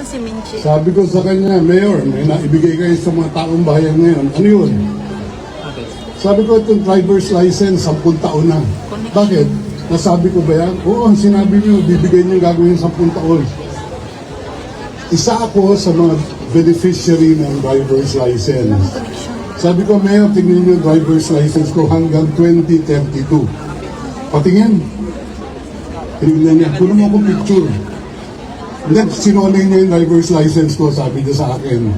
Sa si Minchi. Sabi ko sa kanya, Mayor, may naibigay kayo sa mga taong bayan ngayon. Ano yun? Sabi ko, itong driver's license, 10 taon na. Bakit? Nasabi ko ba yan? Oo, ang sinabi niyo, bibigay niyo gagawin 10 taon. Isa ako sa mga beneficiary ng driver's license. Sabi ko, Mayor, tingnan niyo driver's license ko hanggang 2032. Patingin. Tinignan niya, kuno mo akong picture. Hindi, sinunay niya yung driver's license ko, sabi niya sa akin.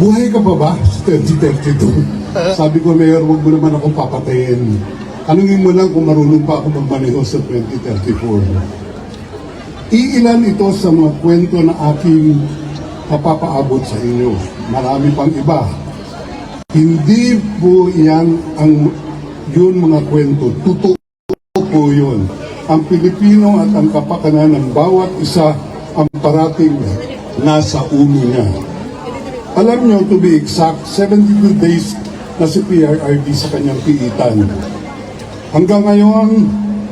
Buhay ka pa ba sa 2032? sabi ko, Mayor, huwag mo naman akong papatayin. Tanungin mo lang kung marunong pa ako magmaneho sa 2034. Iilan ito sa mga kwento na aking mapapaabot sa inyo. Marami pang iba. Hindi po yan ang yun mga kwento. Totoo po yun. Ang Pilipino at ang kapakanan ng bawat isa ang parating nasa ulo niya. Alam niyo, to be exact, 72 days na si PRRD sa kanyang piitan. Hanggang ngayon,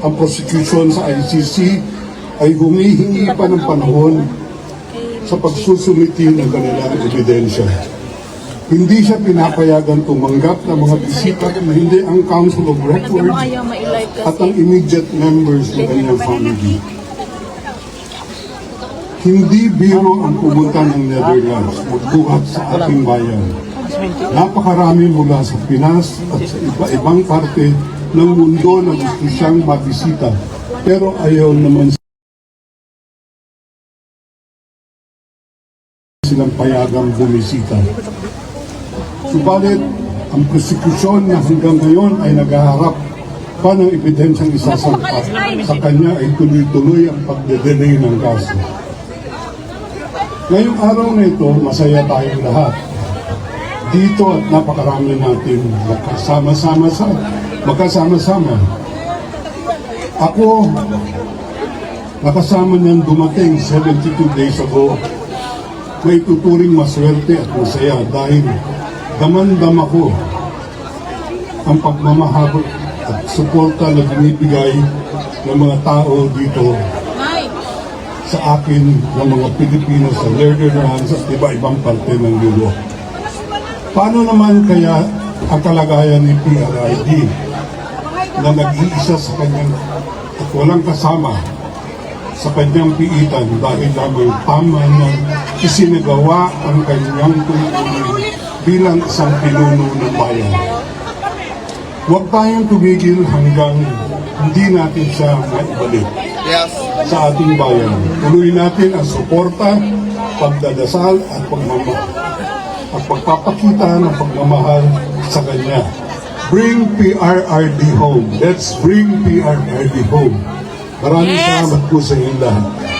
ang prosecution sa ICC ay humihingi pa ng panahon sa pagsusumiti ng kanilang ebidensya. Hindi siya pinapayagan tumanggap ng mga bisita na hindi ang Council of mo Records at ang immediate members ng kanyang family. Hindi biro ang pumunta ng Netherlands magbuhat sa ating bayan. Napakarami mula sa Pinas at sa iba-ibang parte ng mundo na gusto siyang mabisita. Pero ayaw naman silang payagang bumisita. Subalit, ang prosekusyon na hanggang ngayon ay naghaharap pa ng ebidensyang isasampa sa kanya ay tuloy-tuloy ang pagdedelay ng kaso. Ngayong araw na ito, masaya tayong lahat. Dito at napakarami natin magkasama-sama sa magkasama-sama. Ako, nakasama niyan dumating 72 days ago may tuturing maswerte at masaya dahil damandam ako ang pagmamahal at suporta na binibigay ng mga tao dito sa akin ng mga Pilipino sa Netherlands at iba-ibang parte ng mundo. Paano naman kaya ang kalagayan ni PRID na nag-iisa sa kanyang at walang kasama sa kanyang piitan dahil lamang tama na isinagawa ang kanyang tungkulin bilang isang pinuno ng bayan. Huwag tayong tumigil hanggang hindi natin siya maibalik Yes. sa ating bayan. Tuloy natin ang suporta, pagdadasal at pagmamahal at pagpapakita ng pagmamahal sa Kanya. Bring PRRD home. Let's bring PRRD home. Maraming salamat po sa inyong lahat.